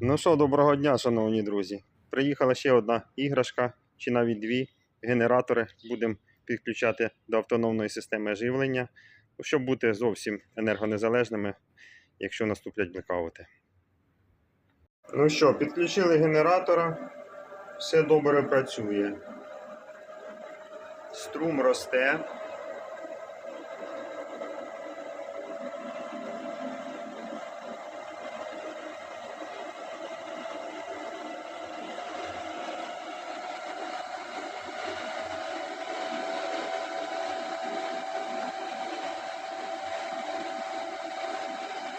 Ну що, доброго дня, шановні друзі. Приїхала ще одна іграшка, чи навіть дві генератори. Будемо підключати до автономної системи живлення, щоб бути зовсім енергонезалежними, якщо наступлять блекаути. Ну що, підключили генератора, все добре працює. Струм росте.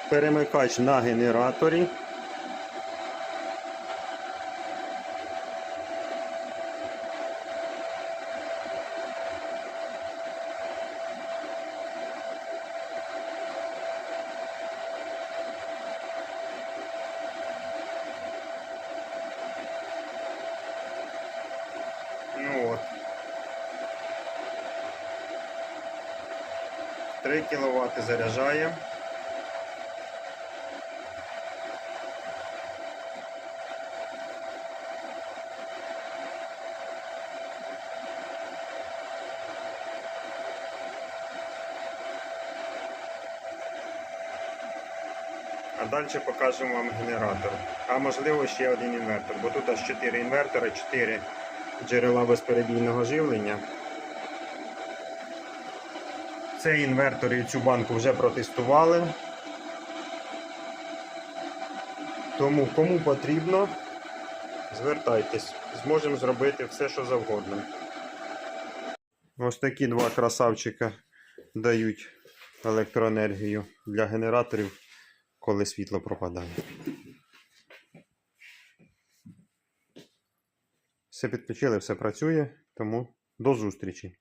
Перемикач на генераторі. Ну от. 3 кВт заряджає. А далі покажемо вам генератор. А можливо ще один інвертор, бо тут аж 4 інвертори, 4 джерела безперебійного живлення. Цей інвертор і цю банку вже протестували. Тому кому потрібно, звертайтесь, зможемо зробити все, що завгодно. Ось такі два красавчика дають електроенергію для генераторів, коли світло пропадає. Все підключили, все працює, тому до зустрічі.